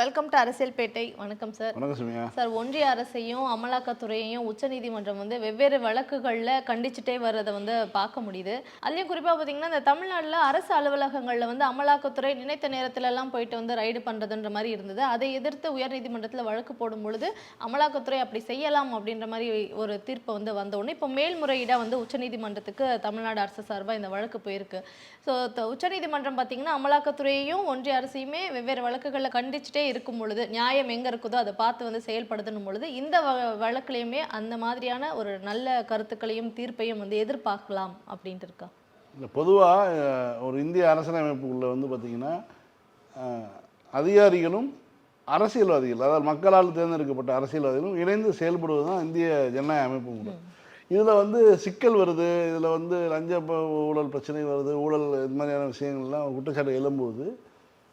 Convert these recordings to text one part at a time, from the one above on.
Welcome to அரசியல் பேட்டை வணக்கம் sir வணக்கம் சார் ஒன்றிய அரசையும் அமலாக்கத்துறையையும் உச்சநீதிமன்றம் வந்து வெவ்வேறு வழக்குகளில் கண்டிச்சுட்டே வர்றதை வந்து பார்க்க முடியுது. அதுலேயும் குறிப்பாக பார்த்தீங்கன்னா இந்த தமிழ்நாட்டில் அரசு அலுவலகங்களில் வந்து அமலாக்கத்துறை நினைத்த நேரத்துல எல்லாம் போயிட்டு வந்து ரைடு பண்ணுறதுன்ற மாதிரி இருந்தது. அதை எதிர்த்து உயர்நீதிமன்றத்தில் வழக்கு போடும் பொழுது அமலாக்கத்துறை அப்படி செய்யலாம் அப்படின்ற மாதிரி ஒரு தீர்ப்பு வந்து வந்த உடனே இப்போ மேல்முறையீடாக வந்து உச்சநீதிமன்றத்துக்கு தமிழ்நாடு அரசு சார்பாக இந்த வழக்கு போயிருக்கு. ஸோ உச்சநீதிமன்றம் பார்த்தீங்கன்னா அமலாக்கத்துறையையும் ஒன்றிய அரசையுமே வெவ்வேறு வழக்குகளில் கண்டிச்சுட்டே இருக்கும் பொழுது நியாயம் எங்கே இருக்குதோ அதை பார்த்து வந்து செயல்படுத்தணும் பொழுது இந்த வ வழக்குலையுமே அந்த மாதிரியான ஒரு நல்ல கருத்துக்களையும் தீர்ப்பையும் வந்து எதிர்பார்க்கலாம் அப்படின்ட்டு இருக்கா? இல்லை பொதுவாக ஒரு இந்திய அரசியலமைப்புக்குள்ளே வந்து பார்த்திங்கன்னா அதிகாரிகளும் அரசியல்வாதிகள் அதாவது மக்களால் தேர்ந்தெடுக்கப்பட்ட அரசியல்வாதிகளும் இணைந்து செயல்படுவது தான் இந்திய ஜனநாயக அமைப்பு முறை. இதில் வந்து சிக்கல் வருது இதில் வந்து லஞ்ச ஊழல் பிரச்சனை வருது ஊழல் இது மாதிரியான விஷயங்கள்லாம் குற்றச்சாட்டு எழும்போது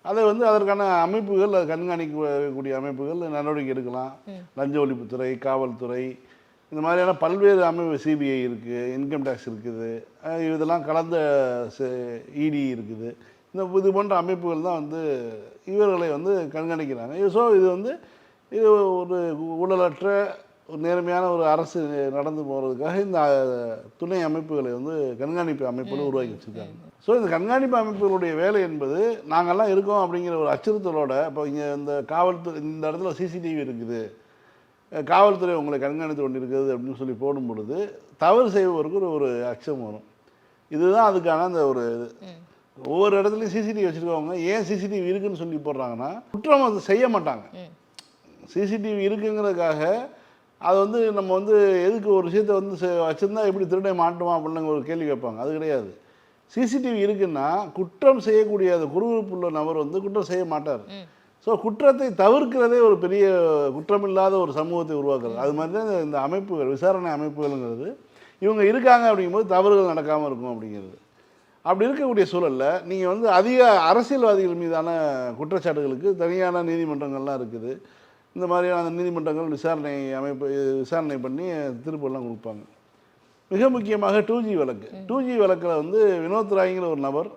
அதை வந்து அதற்கான அமைப்புகள் அது கண்காணிக்கக்கூடிய அமைப்புகள் நடவடிக்கை எடுக்கலாம். லஞ்ச ஒழிப்புத்துறை காவல்துறை இந்த மாதிரியான பல்வேறு அமைப்பு சிபிஐ இருக்குது இன்கம் டேக்ஸ் இருக்குது. இதெல்லாம் கலந்த இடி இருக்குது. இந்த இது போன்ற அமைப்புகள் தான் வந்து இவர்களை வந்து கண்காணிக்கிறாங்க. ஸோ இது வந்து இது ஒரு ஊழலற்ற ஒரு நேர்மையான ஒரு அரசு நடந்து போகிறதுக்காக இந்த துணை அமைப்புகளை வந்து கண்காணிப்பு அமைப்புகள் உருவாக்கி வச்சுருக்காங்க. ஸோ இந்த கண்காணிப்பு அமைப்புகளுடைய வேலை என்பது நாங்கள்லாம் இருக்கோம் அப்படிங்கிற ஒரு அச்சுறுத்தலோட இப்போ இங்கே இந்த காவல்துறை இந்த இடத்துல சிசிடிவி இருக்குது. காவல்துறை உங்களை கண்காணித்து கொண்டு இருக்குது அப்படின்னு சொல்லி போடும் பொழுது தவறு செய்பவருக்கு ஒரு ஒரு அச்சம் வரும். இதுதான் அதுக்கான அந்த ஒரு இது. ஒவ்வொரு இடத்துலையும் சிசிடிவி வச்சுருக்கவங்க ஏன் சிசிடிவி இருக்குன்னு சொல்லி போடுறாங்கன்னா குற்றம் அது செய்ய மாட்டாங்க. சிசிடிவி இருக்குங்கிறதுக்காக அது வந்து நம்ம வந்து எதுக்கு ஒரு விஷயத்தை வந்து வச்சிருந்தா எப்படி திருடை மாட்டுமா அப்படின்னு ஒரு கேள்வி கேட்பாங்க. அது கிடையாது. சிசிடிவி இருக்குன்னா குற்றம் செய்யக்கூடிய அந்த குறுகுறுப்புள்ள நபர் வந்து குற்றம் செய்ய மாட்டார். ஸோ குற்றத்தை தவிர்க்கிறதே ஒரு பெரிய குற்றமில்லாத ஒரு சமூகத்தை உருவாக்குறது. அது மாதிரி தான் இந்த- அமைப்புகள் விசாரணை அமைப்புகள்ங்கிறது. இவங்க இருக்காங்க அப்படிங்கும்போது தவறுகள் நடக்காமல் இருக்கும் அப்படிங்கிறது. அப்படி இருக்கக்கூடிய சூழலில் நீங்கள் வந்து அதிக அரசியல்வாதிகள் மீதான குற்றச்சாட்டுகளுக்கு தனியான நீதிமன்றங்கள்லாம் இருக்குது. இந்த மாதிரியான நீதிமன்றங்கள் விசாரணை அமைப்பு விசாரணை பண்ணி தீர்ப்பெல்லாம் கொடுப்பாங்க. மிக முக்கியமாக டூ ஜி வழக்கு. டூ ஜி வழக்கில் வந்து வினோத் ராய்ங்கிற ஒரு நபர்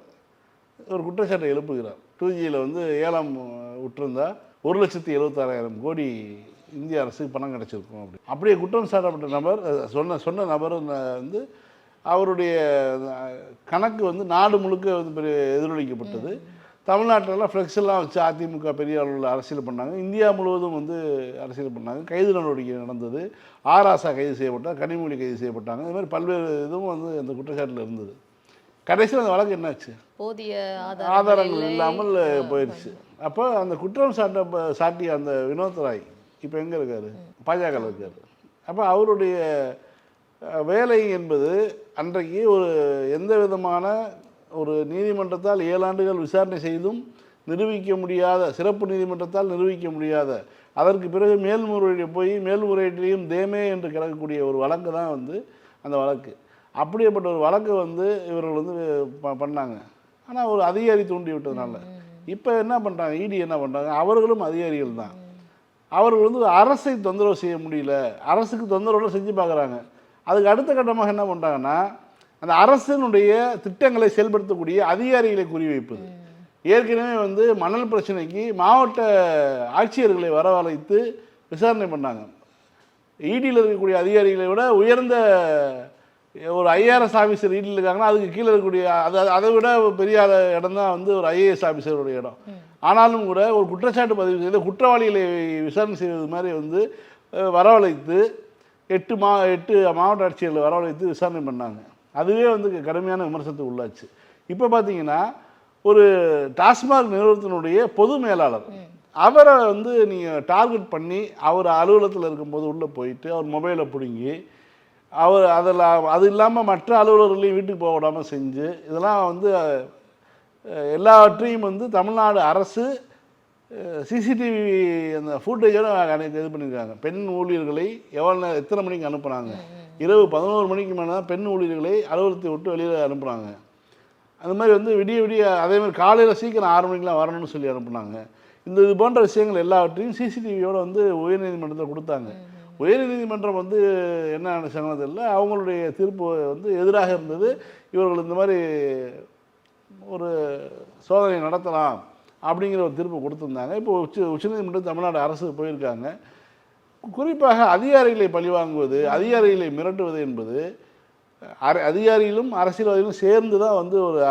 ஒரு குற்றச்சாட்டை எழுப்புகிறார். டூ ஜியில் வந்து ஏழாம் விட்டுருந்தா ஒரு லட்சத்தி எழுபத்தாறாயிரம் கோடி இந்திய அரசுக்கு பணம் கிடச்சிருக்கும் அப்படி. அப்படியே குற்றம் சாட்டப்பட்ட நபர் சொன்ன சொன்ன நபர் ந- வந்து அவருடைய கணக்கு வந்து நாடு முழுக்க வந்து எதிரொலிக்கப்பட்டது. தமிழ்நாட்டிலலாம் ஃப்ளெக்ஸ் எல்லாம் வச்சு அதிமுக பெரிய அளவில் அரசியல் பண்ணாங்க. இந்தியா முழுவதும் வந்து அரசியல் பண்ணாங்க. கைது நடவடிக்கை நடந்தது. ஆராசா கைது செய்யப்பட்டார். கனிமொழி கைது செய்யப்பட்டாங்க. இது மாதிரி பல்வேறு இதுவும் வந்து அந்த குற்றச்சாட்டில் இருந்தது. கடைசியில் அந்த வழக்கு என்னாச்சு? போதிய ஆதாரங்கள் இல்லை. இல்லாமல் போயிடுச்சு. அப்போ அந்த குற்றம் சாட்ட சாட்டிய அந்த வினோத் ராய் இப்போ எங்கே இருக்காரு? பாஜக இருக்காரு. அப்போ அவருடைய வேலை என்பது அன்றைக்கு ஒரு எந்த விதமான ஒரு நீதிமன்றத்தால் ஏழாண்டுகள் விசாரணை செய்தும் நிரூபிக்க முடியாத சிறப்பு நீதிமன்றத்தால் நிரூபிக்க முடியாத அதற்கு பிறகு மேல்முறையீடு போய் மேல்முறையீட்டிலையும் தேமே என்று கிடக்கக்கூடிய ஒரு வழக்கு தான் வந்து அந்த வழக்கு. அப்படியேப்பட்ட ஒரு வழக்கு வந்து இவர்கள் வந்து ப- பண்ணாங்க. ஆனால் ஒரு அதிகாரி தூண்டி விட்டதுனால. இப்போ என்ன பண்ணுறாங்க இடி என்ன பண்ணுறாங்க அவர்களும் அதிகாரிகள் தான். அவர்கள் வந்து அரசை தொந்தரவு செய்ய முடியல. அரசுக்கு தொந்தரவு செஞ்சு பார்க்குறாங்க அதுக்கு அடுத்த கட்டமாக என்ன பண்ணுறாங்கன்னா அந்த அரசினுடைய திட்டங்களை செயல்படுத்தக்கூடிய அதிகாரிகளை குறிவைப்பது. ஏற்கனவே வந்து மணல் பிரச்சனைக்கு மாவட்ட ஆட்சியர்களை வரவழைத்து விசாரணை பண்ணாங்க. ஈடியில் இருக்கக்கூடிய அதிகாரிகளை விட உயர்ந்த ஒரு ஐஆர்எஸ் ஆஃபீஸர் ஈடியில் இருக்காங்கன்னா அதுக்கு கீழே இருக்கக்கூடிய அதை அதை விட பெரிய இடம் தான் வந்து ஒரு ஐஏஎஸ் ஆஃபீஸருடைய இடம். ஆனாலும் கூட ஒரு குற்றச்சாட்டு பதிவு செய்து குற்றவாளிகளை விசாரணை செய்வது மாதிரி வந்து வரவழைத்து எட்டு மா எட்டு மாவட்ட ஆட்சியர்களை வரவழைத்து விசாரணை பண்ணாங்க. அதுவே வந்து கடுமையான விமர்சனத்துக்கு உள்ளாச்சு. இப்போ பார்த்தீங்கன்னா ஒரு டாஸ்மாக் நிறுவனத்தினுடைய பொது மேலாளர் அவரை வந்து நீங்கள் டார்கெட் பண்ணி அவர் அலுவலகத்தில் இருக்கும்போது உள்ளே போயிட்டு அவர் மொபைலை பிடுங்கி அவர் அதில் அது இல்லாமல் மற்ற அலுவலர்களையும் வீட்டுக்கு போக விடாமல் செஞ்சு இதெல்லாம் வந்து எல்லாவற்றையும் வந்து தமிழ்நாடு அரசு சிசிடிவி அந்த ஃபுட்டேஜோட இது பண்ணியிருக்காங்க. பெண் ஊழியர்களை எவ்வளோ நேரம் எத்தனை மணிக்கு அனுப்புனாங்க இரவு பதினோரு மணிக்கு மேலே தான் பெண் ஊழியர்களை அலுவலகத்தை விட்டு வெளியில் அனுப்புகிறாங்க அந்த மாதிரி வந்து விடிய விடிய அதே மாதிரி காலையில் சீக்கிரம் ஆறு மணிக்கெலாம் வரணும்னு சொல்லி அனுப்புனாங்க. இந்த இது போன்ற விஷயங்கள் எல்லாவற்றையும் சிசிடிவியோட வந்து உயர்நீதிமன்றத்தில் கொடுத்தாங்க. உயர்நீதிமன்றம் வந்து என்ன நினைச்சாங்கன்னு தெரியல. அவங்களுடைய தீர்ப்பு வந்து எதிராக இருந்தது. இவர்கள் இந்த மாதிரி ஒரு சோதனை நடத்தலாம். அப்படிங்கிற ஒரு தீர்ப்பு கொடுத்துருந்தாங்க. இப்போ உச்ச உச்சநீதிமன்றம் தமிழ்நாடு அரசு போயிருக்காங்க. குறிப்பாக அதிகாரிகளை பழிவாங்குவது அதிகாரிகளை மிரட்டுவது என்பது அர- அதிகாரிகளும் அரசியல்வாதிகளும் சேர்ந்து தான் வந்து ஒரு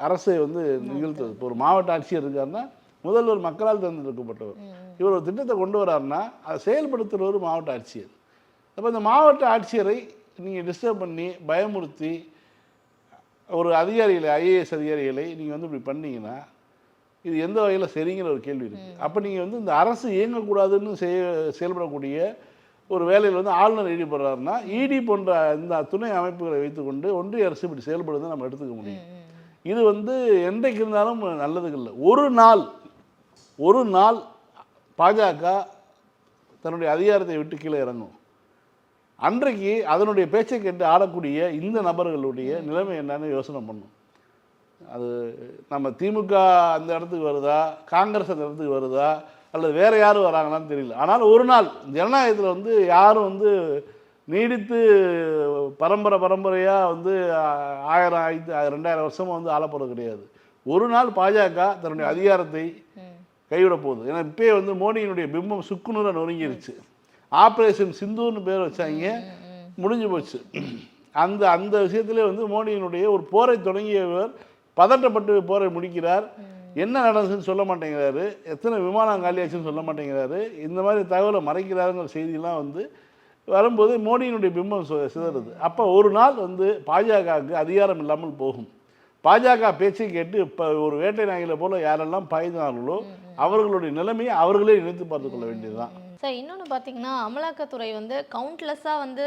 அரசை வந்து நிகழ்த்துவது. இப்போ ஒரு மாவட்ட ஆட்சியர் இருக்காருன்னா முதல்வர் மக்களால் தேர்ந்தெடுக்கப்பட்டவர். இவர் ஒரு திட்டத்தை கொண்டு வராருன்னா அதை செயல்படுத்துகிறவர் மாவட்ட ஆட்சியர். அப்போ இந்த மாவட்ட ஆட்சியரை நீங்கள் டிஸ்டர்ப் பண்ணி பயமுறுத்தி ஒரு அதிகாரிகளை ஐஏஎஸ் அதிகாரிகளை நீங்கள் வந்து இப்படி பண்ணீங்கன்னா இது எந்த வகையில் சரிங்கிற ஒரு கேள்வி இருக்குது அப்போ நீங்கள் வந்து இந்த அரசு இயங்கக்கூடாதுன்னு செய்ய செயல்படக்கூடிய ஒரு வேலையில் வந்து ஆளுநர் ஈடுபடுறாருன்னா இடி போன்ற இந்த துணை அமைப்புகளை வைத்துக்கொண்டு ஒன்றிய அரசு இப்படி செயல்படுறதை நம்ம எடுத்துக்க முடியும். இது வந்து என்றைக்கு இருந்தாலும் நல்லதுக்கு இல்லை. ஒரு நாள் ஒரு நாள் பாஜக தன்னுடைய அதிகாரத்தை விட்டு கீழே இறங்கும். அன்றைக்கு அதனுடைய பேச்சை கேட்டு ஆடக்கூடிய இந்த நபர்களுடைய நிலைமை என்னன்னு யோசனை பண்ணும். அது நம்ம திமுக அந்த இடத்துக்கு வருதா? காங்கிரஸ் அந்த இடத்துக்கு வருதா? அல்லது வேற யாரும் வராங்களான்னு தெரியல. ஆனால் ஒரு நாள் ஜனநாயகத்தில் வந்து யாரும் வந்து நீடித்து பரம்பரை பரம்பரையாக வந்து ஆயிரம் ஆயிரத்தி ரெண்டாயிரம் வருஷமாக வந்து ஆளப்படுறது கிடையாது. ஒரு நாள் பாஜக தன்னுடைய அதிகாரத்தை கைவிட போகுது. ஏன்னா இப்பயே வந்து மோடியினுடைய பிம்பம் சுக்குநூறாக நொறுங்கிருச்சு. ஆப்ரேஷன் சிந்தூர்னு பேர் வச்சாங்க. முடிஞ்சு போச்சு. அந்த அந்த விஷயத்திலே வந்து மோடியினுடைய ஒரு போரை தொடங்கியவர் பதட்டப்பட்டு போரை முடிக்கிறார். என்ன நடந்துச்சுன்னு சொல்ல மாட்டேங்கிறாரு. எத்தனை விமானம் காலியாச்சுன்னு சொல்ல மாட்டேங்கிறாரு. இந்த மாதிரி தகவலை மறைக்கிறாருங்கிற செய்தியெல்லாம் வந்து வரும்போது மோடியினுடைய பிம்பம் சிதறுது. அப்போ ஒரு நாள் வந்து பாஜகவுக்கு அதிகாரம் இல்லாமல் போகும். பாஜக பேச்சை கேட்டு இப்போ ஒரு வேட்டை நாய்களை போல யாரெல்லாம் பாய்ந்தார்களோ அவர்களுடைய நிலைமையை அவர்களே நினைத்து பார்த்து கொள்ள வேண்டியதுதான். சார் இன்னொன்று பார்த்தீங்கன்னா அமலாக்கத்துறை வந்து கவுண்ட்லெஸ்ஸாக வந்து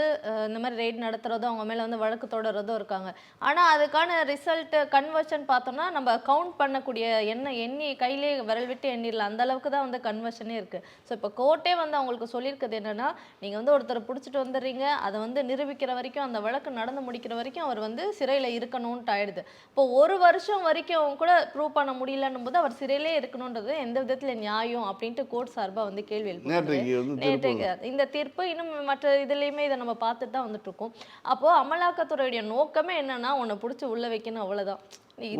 இந்த மாதிரி ரெய்ட் நடத்துகிறதும் அவங்க மேலே வந்து வழக்கு தொடர்றதும் இருக்காங்க. ஆனால் அதுக்கான ரிசல்ட்டு கன்வர்ஷன் பார்த்தோம்னா நம்ம கவுண்ட் பண்ணக்கூடிய என்ன எண்ணி கையிலே விரல் விட்டு எண்ணிடலாம். அந்த அளவுக்கு தான் வந்து கன்வர்ஷனே இருக்குது ஸோ இப்போ கோர்ட்டே வந்து அவங்களுக்கு சொல்லியிருக்குது என்னன்னா நீங்கள் வந்து ஒருத்தரை பிடிச்சிட்டு வந்துடுறீங்க. அதை வந்து நிரூபிக்கிற வரைக்கும் அந்த வழக்கு நடந்து முடிக்கிற வரைக்கும் அவர் வந்து சிறையில் இருக்கணும்ன்ட்டு ஆயிடுது. இப்போ ஒரு வருஷம் வரைக்கும் கூட ப்ரூவ் பண்ண முடியலன்னும் போது அவர் சிறையிலே இருக்கணுன்றது எந்த விதத்தில் நியாயம் அப்படின்ட்டு கோர்ட் சார்பாக வந்து கேள்வி எழுப்புது நேற்றைக்கு இந்த தீர்ப்பு இன்னும் மற்ற இதுலயுமே இதை நம்ம பார்த்துட்டு தான் வந்துட்டு இருக்கோம் அப்போ அமலாக்கத்துறையுடைய நோக்கமே என்னன்னா உன்னை பிடிச்சி உள்ள வைக்கணும் அவ்வளவுதான்.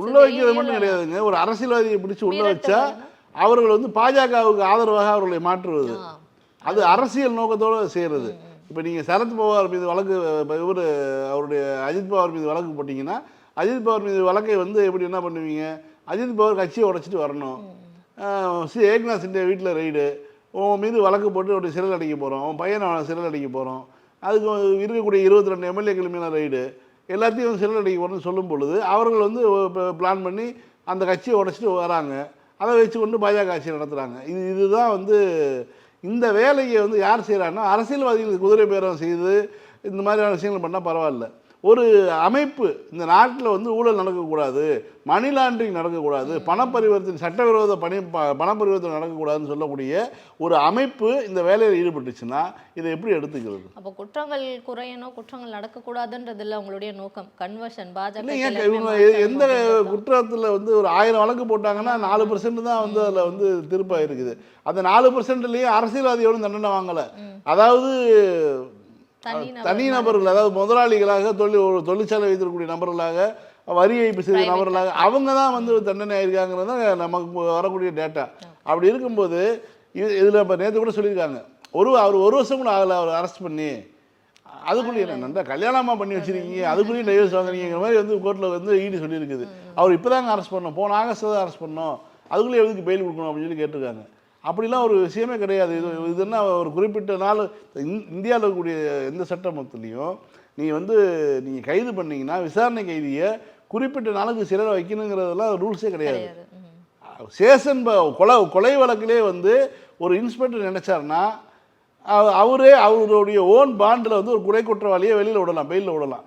உள்ள வைக்கிறது மட்டும். கிடையாதுங்க. ஒரு அரசியல்வாதியை பிடிச்சு உள்ள வச்சா அவர்கள் வந்து பாஜகவுக்கு ஆதரவாக அவர்களை மாற்றுவது. அது அரசியல் நோக்கத்தோடு செய்கிறது இப்போ நீங்கள் சரத் பவார் மீது வழக்கு இவர் அவருடைய அஜித் பவார் மீது வழக்கு போட்டிங்கன்னா அஜித் பவார் மீது வழக்கை வந்து எப்படி என்ன பண்ணுவீங்க? அஜித் பவார் கட்சியை உடைச்சிட்டு வரணும். ஏக்நாத் சிண்டே வீட்டில் ரைடு உன் மீது வழக்கு போட்டு ஒரு சிறையில் அடைக்க போகிறோம் உன் பையனை சிறையில் அடைக்க போகிறோம் அதுக்கு இருக்கக்கூடிய இருபத்தி ரெண்டு எம்எல்ஏக்கள் மீன ரைடு எல்லாத்தையும் சிறையில் அடைக்க போகிறோம்னு சொல்லும் பொழுது அவர்கள் வந்து பிளான் பண்ணி அந்த கட்சியை உடச்சிட்டு வராங்க. அதை வச்சு கொண்டு பாஜக ஆட்சி நடத்துகிறாங்க இது இதுதான் வந்து இந்த வேலையை வந்து யார் செய்கிறாங்கன்னா அரசியல்வாதிகளுக்கு குதிரை பேரம் செய்து இந்த மாதிரியான விஷயங்கள் பண்ணால் பரவாயில்ல. ஒரு அமைப்பு இந்த நாட்டில் வந்து ஊழல் நடக்கக்கூடாது மணி லாண்டரிங் நடக்கக்கூடாது பணப்பரிவர்த்தனை சட்டவிரோத பணி பணப்பரிவர்த்தனை நடக்கக்கூடாதுன்னு சொல்லக்கூடிய ஒரு அமைப்பு இந்த வேலையில் ஈடுபட்டுச்சுன்னா இதை எப்படி எடுத்துக்கிறது? அப்போ குற்றங்கள் குறையணும் குற்றங்கள் நடக்கக்கூடாதுன்றது இல்ல உங்களுடைய நோக்கம் கன்வர்ஷன் பாஜக எந்த குற்றத்தில் வந்து ஒரு ஆயிரம் வழக்கு போட்டாங்கன்னா நாலு பர்சன்ட் தான் வந்து அதில் வந்து திருப்பாக இருக்குது. அந்த நாலு பர்சன்ட்லேயும் அரசியல்வாதியோட தண்டனை வாங்கலை. அதாவது தனி நபர்கள் அதாவது முதலாளிகளாக தொழில் ஒரு தொழிற்சாலை வைத்திருக்கக்கூடிய நபர்களாக வரி ஏய்ப்பு செய்த நபர்களாக அவங்க தான் வந்து தண்டனை ஆயிருக்காங்கிறது தான் நமக்கு வரக்கூடிய டேட்டா அப்படி இருக்கும்போது இது இதில் இப்போ நேற்று கூட சொல்லியிருக்காங்க. ஒரு அவர் ஒரு வருஷம் கூட ஆகலை அவர் அரெஸ்ட் பண்ணி. அதுக்குள்ளேயே என்ன நன்றா கல்யாணமா பண்ணி வச்சிருக்கீங்க அதுக்குள்ளேயும் டைவர்ஸ் வாங்குறீங்கிற மாதிரி வந்து கோர்ட்டில் வந்து ஈடு சொல்லியிருக்குது. அவர் இப்போ தாங்க அரெஸ்ட் பண்ணோம். போன ஆகஸ்ட் தான் அரெஸ்ட் பண்ணோம். அதுக்குள்ளே எதுக்கு பெயில் கொடுக்கணும் அப்படின்னு சொல்லி கேட்டிருக்காங்க. அப்படிலாம் ஒரு விஷயமே கிடையாது. இது இது என்ன ஒரு குறிப்பிட்ட நாள்? இந்தியாவில் இருக்கக்கூடிய எந்த சட்டமத்துலேயும் நீ வந்து நீங்கள் கைது பண்ணீங்கன்னா விசாரணை கைதியை குறிப்பிட்ட நாளுக்கு சிறையில் வைக்கணுங்கிறதெல்லாம் ரூல்ஸே கிடையாது. சேஷன் கொலை கொலை வழக்கிலே வந்து ஒரு இன்ஸ்பெக்டர் நினைச்சாருன்னா அவ- அவரே அவருடைய ஓன் பாண்டில் வந்து ஒரு குறை குற்றவாளியை வெளியில் விடலாம் பெயிலில் விடலாம்.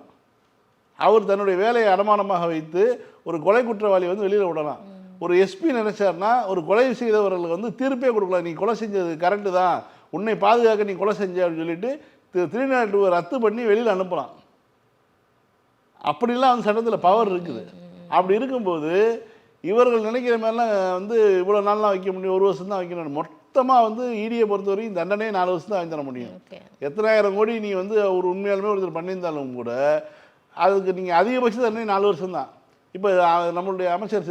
அவர் தன்னுடைய வேலையை அடமானமாக வைத்து ஒரு கொலை குற்றவாளியை வந்து வெளியில் விடலாம். ஒரு எஸ்பி நினைச்சாருன்னா ஒரு கொலை செய்தவர்களுக்கு வந்து தீர்ப்பே கொடுக்கலாம் நீ கொலை செஞ்சது கரெக்டு தான். உன்னை பாதுகாக்க நீ கொலை செஞ்ச அப்படின்னு சொல்லிட்டு த்ரீ நாட் ரத்து பண்ணி வெளியில் அனுப்பலாம் அப்படிலாம் வந்து சட்டத்தில் பவர் இருக்குது. அப்படி இருக்கும்போது இவர்கள் நினைக்கிற மாதிரிலாம் வந்து இவ்வளோ நாள்லாம் வைக்க முடியும் ஒரு வருஷம் தான் வைக்கணும் மொத்தமாக வந்து ஈடியை பொறுத்த வரைக்கும் தண்டனையே நாலு வருஷம் தான் வாங்கி தர முடியும். எத்தனாயிரம் கோடி நீ வந்து ஒரு உண்மையாலுமே ஒருத்தர் பண்ணியிருந்தாலும் கூட அதுக்கு நீங்கள் அதிகபட்ச தண்டனை நாலு வருஷம் தான் இப்போ நம்மளுடைய அமைச்சர்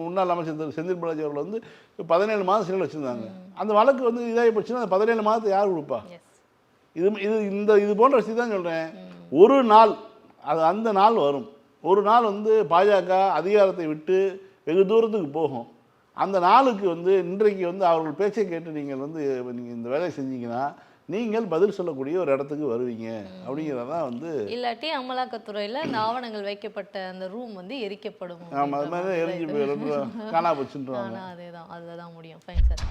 முன்னாள் அமைச்சர் திரு செந்தில் பாலாஜி அவர்கள் வந்து பதினேழு மாதம் சிறையில் வச்சுருந்தாங்க. அந்த வழக்கு வந்து இதாகி போச்சுன்னா அந்த பதினேழு மாதத்தை யார் கொடுப்பா? இது இது இந்த இது போன்ற விஷயம் தான் சொல்கிறேன் ஒரு நாள் அது அந்த நாள் வரும். ஒரு நாள் வந்து பாஜக அதிகாரத்தை விட்டு வெகு தூரத்துக்கு போகும். அந்த நாளுக்கு வந்து இன்றைக்கு வந்து அவர்கள் பேச்சை கேட்டு நீங்கள் வந்து நீங்கள் இந்த வேலையை செஞ்சீங்கன்னா நீங்கள் பதில் சொல்லக்கூடிய ஒரு இடத்துக்கு வருவீங்க. அப்படிங்கிறதான் வந்து இல்லாட்டி அமலாக்கத்துறையில இந்த ஆவணங்கள் வைக்கப்பட்ட அந்த ரூம் வந்து எரிக்கப்படும் ஆமாம் அது மாதிரி தான் எரிஞ்சு போயிடும் காணா போச்சுன்றாங்க ஆனா அதேதான். அதுல தான் முடியும். ஃபைன் சார்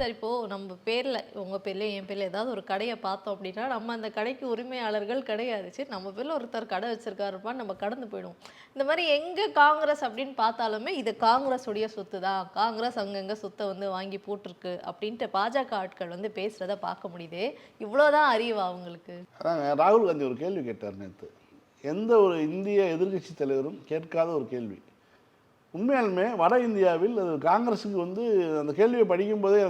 சார் இப்போது நம்ம பேரில் உங்கள் பேர்ல என் பேரில் ஏதாவது ஒரு கடையை பார்த்தோம் அப்படின்னா நம்ம அந்த கடைக்கு உரிமையாளர்கள் கிடையாது. சரி நம்ம பேரில் ஒருத்தர் கடை வச்சுருக்காருப்பான்னு நம்ம கடந்து போயிடும் இந்த மாதிரி எங்கே காங்கிரஸ் அப்படின்னு பார்த்தாலுமே இது காங்கிரஸ் உடைய சொத்து தான் காங்கிரஸ் அங்கங்கே சொத்தை வந்து வாங்கி போட்டிருக்கு அப்படின்ட்டு பாஜக ஆட்கள் வந்து பேசுகிறத பார்க்க முடியுது. இவ்வளோதான் அறிவா அவங்களுக்கு ராகுல் காந்தி ஒரு கேள்வி கேட்டார் நேற்று எந்த ஒரு இந்திய எதிர்க்கட்சி தலைவரும் கேட்காத ஒரு கேள்வி. உண்மையாலுமே வட இந்தியாவில் அது காங்கிரஸுக்கு வந்து அந்த கேள்வியை படிக்கும்போதே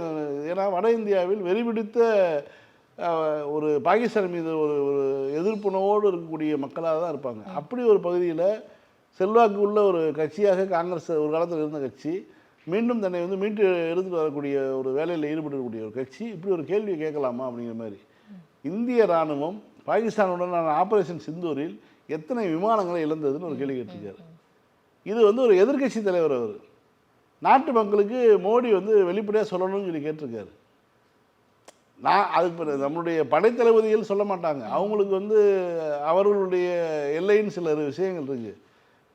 ஏன்னா வட இந்தியாவில் வெறிபிடித்த ஒரு பாகிஸ்தான் மீது ஒரு ஒரு எதிர்ப்புணர்வோடு இருக்கக்கூடிய மக்களாக தான் இருப்பாங்க. அப்படி ஒரு பகுதியில் செல்வாக்கு உள்ள ஒரு கட்சியாக காங்கிரஸ் ஒரு காலத்தில் இருந்த கட்சி மீண்டும் தன்னை வந்து மீட்டு எடுத்துட்டு வரக்கூடிய ஒரு வேலையில் ஈடுபடக்கூடிய ஒரு கட்சி இப்படி ஒரு கேள்வி கேட்கலாமா அப்படிங்கிற மாதிரி. இந்திய ராணுவம் பாகிஸ்தானுடனான ஆபரேஷன் சிந்தூரில் எத்தனை விமானங்களை இழந்ததுன்னு ஒரு கேள்வி கேட்டிருக்காரு. இது வந்து ஒரு எதிர்க்கட்சி தலைவர் அவர். நாட்டு மக்களுக்கு மோடி வந்து வெளிப்படையாக சொல்லணும்னு சொல்லி கேட்டிருக்காரு. நான் அதுக்கு பிறகு நம்மளுடைய படைத்தளபதிகள் சொல்ல மாட்டாங்க. அவங்களுக்கு வந்து அவர்களுடைய எல்லைன்னு சில விஷயங்கள் இருக்குது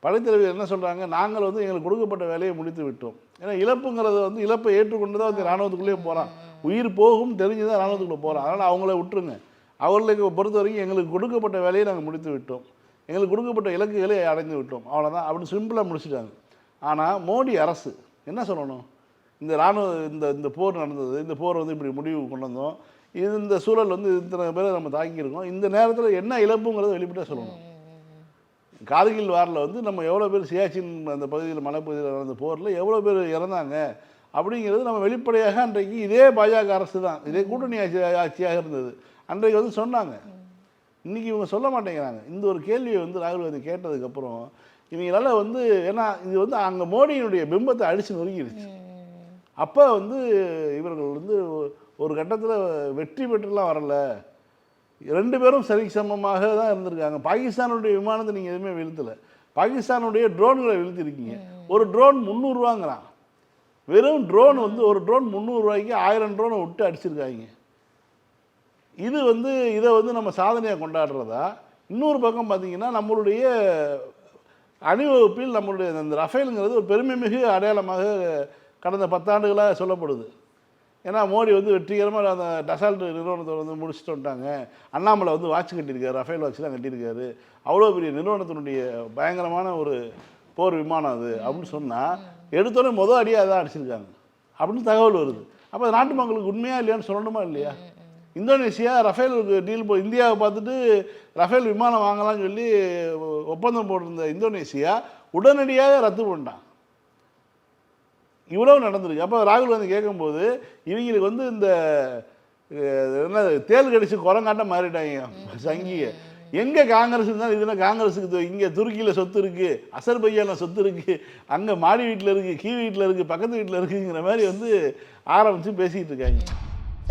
படைத்தளபதி என்ன சொல்கிறாங்க நாங்கள் வந்து எங்களுக்கு கொடுக்கப்பட்ட வேலையை முடித்து விட்டோம். ஏன்னா இழப்புங்கிறது வந்து இழப்பை ஏற்றுக்கொண்டு தான் வந்து இராணுவத்துக்குள்ளேயே போகிறான் உயிர் போகும் தெரிஞ்சு தான் இராணுவத்துக்குள்ளே போகிறான் அதனால் அவங்கள விட்டுருங்க. அவர்களுக்கு பொறுத்த வரைக்கும் எங்களுக்கு கொடுக்கப்பட்ட வேலையை நாங்கள் முடித்து விட்டோம். எங்களுக்கு கொடுக்கப்பட்ட இலக்குகளை அடைந்து விட்டோம். அவ்வளோதான் அப்படி சிம்பிளாக முடிச்சிட்டாங்க. ஆனால் மோடி அரசு என்ன சொல்லணும்? இந்த இராணுவ இந்த இந்த போர் நடந்தது. இந்த போர் வந்து இப்படி முடிவு கொண்டு வந்தோம். இது இந்த சூழல் வந்து இத்தனை பேரை நம்ம தாக்கியிருக்கோம் இந்த நேரத்தில் என்ன இழப்புங்கிறத வெளிப்படையாக சொல்லணும். கார்கில் வாரில் வந்து நம்ம எவ்வளோ பேர் சியாச்சின் அந்த பகுதியில் மலைப்பகுதியில் நடந்த போரில் எவ்வளோ பேர் இறந்தாங்க அப்படிங்கிறது நம்ம வெளிப்படையாக அன்றைக்கு இதே பாஜக அரசு தான் இதே கூட்டணி ஆட்சி ஆட்சியாக இருந்தது. அன்றைக்கு வந்து சொன்னாங்க. இன்றைக்கி இவங்க சொல்ல மாட்டேங்கிறாங்க. இந்த ஒரு கேள்வியை வந்து ராகுல் காந்தி கேட்டதுக்கப்புறம் இவங்களால வந்து ஏன்னா இது வந்து அங்கே மோடியினுடைய பிம்பத்தை அடித்து நொறுக்கிடுச்சு. அப்போ வந்து இவர்கள் வந்து ஒரு கட்டத்தில் வெற்றி பெற்றுலாம் வரல. ரெண்டு பேரும் சரிக்கு சமமாக தான் இருந்திருக்காங்க. பாகிஸ்தானுடைய விமானத்தை நீங்கள் எதுவுமே வீழ்த்தலை. பாகிஸ்தானுடைய ட்ரோன்களை வீழ்த்திருக்கீங்க. ஒரு ட்ரோன் முந்நூறுரூவாங்கிறான் வெறும் ட்ரோன் வந்து ஒரு ட்ரோன் முந்நூறுரூவாய்க்கு ஆயிரம் ட்ரோனை விட்டு அடிச்சிருக்காங்க. இது வந்து இதை வந்து நம்ம சாதனையாக கொண்டாடுறதா? இன்னொரு பக்கம் பார்த்திங்கன்னா நம்மளுடைய அணிவகுப்பில் நம்மளுடைய அந்த ரஃபேலுங்கிறது ஒரு பெருமைமிகு அடையாளமாக கடந்த பத்தாண்டுகளாக சொல்லப்படுது. ஏன்னா மோடி வந்து வெற்றிகரமாக அந்த டசால்ட் நிறுவனத்தை வந்து முடிச்சுட்டு வந்துட்டாங்க. அண்ணாமலை வந்து வாட்ச் கட்டியிருக்காரு ரஃபேல் வாட்ச்லாம் கட்டியிருக்காரு. அவ்வளோ பெரிய நிறுவனத்தினுடைய பயங்கரமான ஒரு போர் விமானம் அது அப்படின்னு சொன்னால் எடுத்தோடனே மொதல் அடியாக தான் அடிச்சிருக்காங்க. அப்படின்னு தகவல் வருது. அப்போ நாட்டு மக்களுக்கு உண்மையாக இல்லையான்னு சொல்லணுமா இல்லையா? இந்தோனேஷியா ரஃபேலுக்கு டீல் போ இந்தியாவை பார்த்துட்டு ரஃபேல் விமானம் வாங்கலாம்னு சொல்லி ஒப்பந்தம் போட்டிருந்த இந்தோனேஷியா உடனடியாக ரத்து பண்ணிட்டான். இவ்வளவு நடந்திருக்கு. அப்போ ராகுல் காந்தி கேட்கும்போது இவங்களுக்கு வந்து இந்த என்ன தேல் கடிச்சு குரங்காட்ட மாறிட்டாங்க. சங்கியை எங்கே காங்கிரஸ் இருந்தாலும் இதுனா காங்கிரஸுக்கு இங்கே துருக்கியில் சொத்து இருக்குது அசர்பையானில் சொத்து இருக்குது அங்கே மாடி வீட்டில் இருக்குது கீ வீட்டில் இருக்குது பக்கத்து வீட்டில் இருக்குங்கிற மாதிரி வந்து ஆரம்பித்து பேசிக்கிட்டு இருக்காங்க.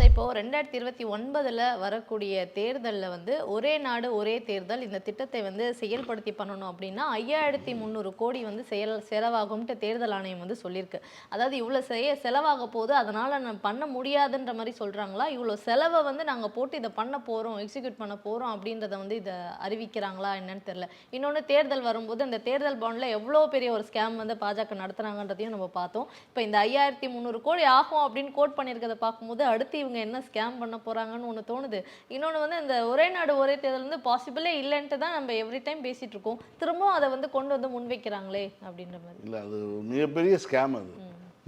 இப்போது ரெண்டாயிரத்தி இருபத்தி ஒன்பதில் வரக்கூடிய தேர்தலில் வந்து ஒரே நாடு ஒரே தேர்தல். இந்த திட்டத்தை வந்து செயல்படுத்தி பண்ணணும் அப்படின்னா ஐயாயிரத்தி முந்நூறு கோடி வந்து செயல் செலவாகும்ட்டு தேர்தல் ஆணையம் வந்து சொல்லியிருக்கு. அதாவது இவ்வளோ செய்ய செலவாக போகுது அதனால் நான் பண்ண முடியாதுன்ற மாதிரி சொல்கிறாங்களா இவ்வளோ செலவை வந்து நாங்கள் போட்டு இதை பண்ண போகிறோம் எக்ஸிக்யூட் பண்ண போகிறோம் அப்படின்றத வந்து இதை அறிவிக்கிறாங்களா என்னன்னு தெரியல. இன்னொன்று தேர்தல் வரும்போது அந்த தேர்தல் பாண்டில் எவ்வளோ பெரிய ஒரு ஸ்கேம் வந்து பாஜக நடத்துகிறாங்கன்றதையும் நம்ம பார்த்தோம். இப்போ இந்த ஐயாயிரத்தி முந்நூறு கோடி ஆகும் அப்படின்னு கோட் பண்ணியிருக்கிறத பார்க்கும்போது அடுத்து இவங்க என்ன ஸ்கேம் பண்ண போறாங்கன்னு ஒன்று தோணுது. இன்னொன்று வந்து இந்த ஒரே நாடு ஒரே தேர்தல் வந்து பாசிபிளே இல்லைன்ட்டு தான் நம்ம எவ்ரி டைம் பேசிட்டு இருக்கோம். திரும்பவும் அதை வந்து கொண்டு வந்து முன்வைக்கிறாங்களே அப்படின்ற மாதிரி. இல்லை அது மிகப்பெரிய ஸ்கேம் அது.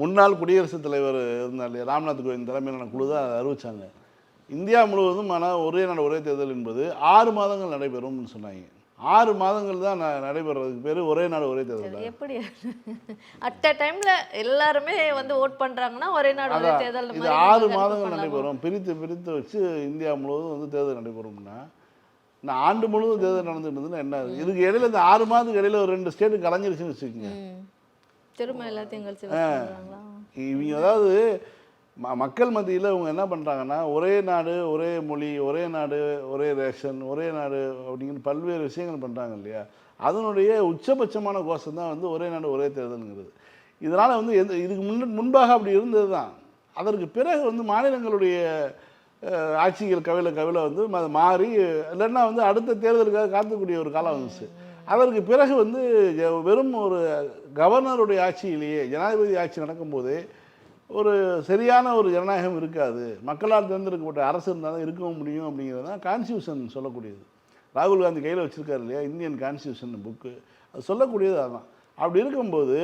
முன்னாள் குடியரசுத் தலைவர் இருந்தார் ராம்நாத் கோவிந்த் தலைமையிலான குழு தான் அதை அறிவிச்சாங்க. இந்தியா முழுவதும் ஆனால் ஒரே நாடு ஒரே தேர்தல் என்பது ஆறு மாதங்கள் நடைபெறும்னு சொன்னாங்க. ஆறு மாதங்கள் தான் நடைபெறதுக்கு பேர் ஒரே நாடு ஒரே தேர்தல் எப்படி அட் அ டைம்ல எல்லாருமே வந்து ஓட் பண்றாங்கன்னா ஒரே நாடு ஒரே தேர்தல் இது ஆறு மாதங்கள்? நடைபெறும் பிரித்து பிரித்து வச்சு இந்தியா முழுவதும் வந்து தேர்தல் நடைபெறும்னா இந்த ஆண்டு முழுவதும் தேர்தல் நடந்துட்டு இருந்ததுன்னா என்ன? இதுக்கு இடையில இந்த ஆறு மாதத்துக்கு இடையில ஒரு ரெண்டு ஸ்டேட்டு கலைஞ்சிருச்சுன்னு வச்சுக்கோங்க. திரும்ப எல்லாத்தையும்? இவங்க அதாவது ம மக்கள் மத்தியில் இவங்க என்ன பண்ணுறாங்கன்னா ஒரே நாடு ஒரே மொழி ஒரே நாடு ஒரே ரேஷன் ஒரே நாடு அப்படிங்கிற பல்வேறு விஷயங்கள் பண்ணுறாங்க இல்லையா? அதனுடைய உச்சபட்சமான கோஷம் தான் வந்து ஒரே நாடு ஒரே தேர்தலுங்கிறது. இதனால் வந்து எந்த இதுக்கு முன் முன்பாக அப்படி இருந்தது தான் அதற்கு பிறகு வந்து மாநிலங்களுடைய ஆட்சிகள் கவில கவில வந்து அது மாறி இல்லைன்னா வந்து அடுத்த தேர்தலுக்காக காத்துக்கூடிய ஒரு காலம் வந்துச்சு. அதற்கு பிறகு வந்து வெறும் ஒரு கவர்னருடைய ஆட்சியிலேயே ஜனாதிபதி ஆட்சி நடக்கும்போதே ஒரு சரியான ஒரு ஜனநாயகம் இருக்காது. மக்களால் தேர்ந்தெடுக்கப்பட்ட அரசு இருந்தால் தான் இருக்கவும் முடியும் அப்படிங்கிறது தான் கான்ஸ்டியூஷன் சொல்லக்கூடியது. ராகுல் காந்தி கையில் வச்சுருக்காரு இல்லையா? இந்தியன் கான்ஸ்டியூஷன் புக்கு அது சொல்லக்கூடியது அதுதான். அப்படி இருக்கும்போது